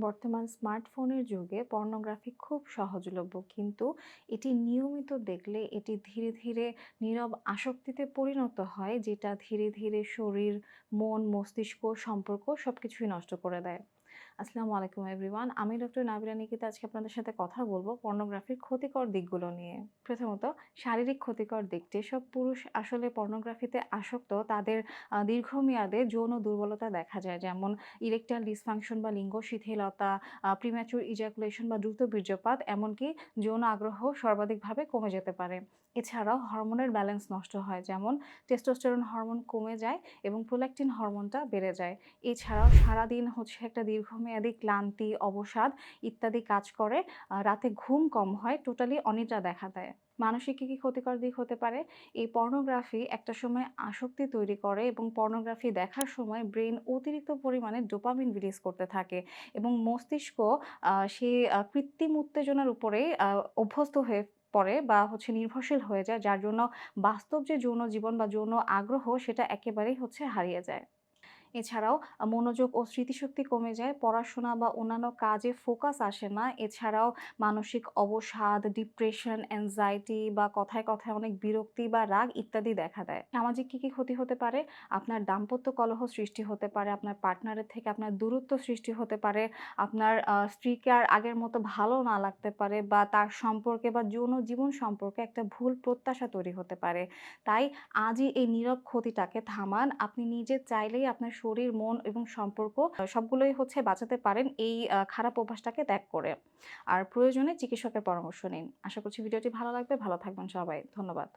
বর্তমান স্মার্টফোনের যুগে পর্নোগ্রাফি খুব সহজলভ্য, কিন্তু এটি নিয়মিত দেখলে এটি ধীরে ধীরে নীরব আসক্তিতে পরিণত হয়, যেটা ধীরে ধীরে শরীর, মন, মস্তিষ্ক, সম্পর্ক সবকিছুই নষ্ট করে দেয়। আসসালামু আলাইকুম এভরিওয়ান। আমি ডক্টর নাবিরা নিকিতা। আজকে আপনাদের সাথে কথা বলব পর্নোগ্রাফির ক্ষতিকর দিকগুলো নিয়ে। প্রথমত, শারীরিক ক্ষতিকর দিক যেসব পুরুষ আসলে পর্নোগ্রাফিতে আসক্ত, তাদের দীর্ঘমেয়াদে যৌন দুর্বলতা দেখা যায়। যেমন ইরেকটাইল ডিসফাংশন বা লিঙ্গ শিথিলতা প্রিম্যাচুর ইজাকুলেশন বা দ্রুত বীর্যপাত, এমনকি যৌন আগ্রহ সর্বাধিকভাবে কমে যেতে পারে। এছাড়াও হরমোনের ব্যালেন্স নষ্ট হয়। যেমন, টেস্টোস্টেরন হরমোন কমে যায় এবং প্রোল্যাক্টিন হরমোনটা বেড়ে যায়। এছাড়াও সারাদিন হচ্ছে একটা দীর্ঘমেয়াদী ক্লান্তি অবসাদ ইত্যাদি কাজ করে। রাতে ঘুম কম হয় টোটালি অনিদ্রা দেখা দেয়। মানসিক কী কী ক্ষতিকর দিক হতে পারে? এই পর্নোগ্রাফি একটা সময় আসক্তি তৈরি করে এবং পর্নোগ্রাফি দেখার সময় ব্রেন অতিরিক্ত পরিমাণে ডোপামিন রিলিজ করতে থাকে এবং মস্তিষ্ক আহ, সে কৃত্রিম উত্তেজনার উপরেই অভ্যস্ত হয়ে পড়ে বা হচ্ছে নির্ভরশীল হয়ে যায় যার জন্য বাস্তব যে যৌন জীবন বা যৌন আগ্রহ সেটা একেবারেই হচ্ছে হারিয়ে যায়। এছাড়াও মনোযোগ ও স্মৃতিশক্তি কমে যায়, পড়াশোনা বা অন্যান্য কাজে ফোকাস আসে না। এছাড়াও মানসিক অবসাদ, ডিপ্রেশন, অ্যাংজাইটি বা কথায়, কথায় অনেক বিরক্তি বা রাগ ইত্যাদি দেখা দেয়। সামাজিক কী, কী ক্ষতি হতে পারে? আপনার দাম্পত্য কলহ সৃষ্টি হতে পারে, আপনার পার্টনারের থেকে আপনার দূরত্ব সৃষ্টি হতে পারে, আপনার স্ত্রীকে আর আগের মতো ভালো না লাগতে পারে বা তার সম্পর্কে বা যৌন জীবন সম্পর্কে একটা ভুল প্রত্যাশা তৈরি হতে পারে। তাই আজই এই নীরব ক্ষতিটাকে থামান। আপনি নিজে চাইলেই আপনার শরীর, মন এবং সম্পর্ক সবগুলোই হচ্ছে বাঁচাতে পারেন এই খারাপ অভ্যাসটাকে ত্যাগ করে। আর প্রয়োজনে চিকিৎসকের পরামর্শ নিন। আশা করছি ভিডিওটি ভালো লাগবে। ভালো থাকবেন সবাই। ধন্যবাদ।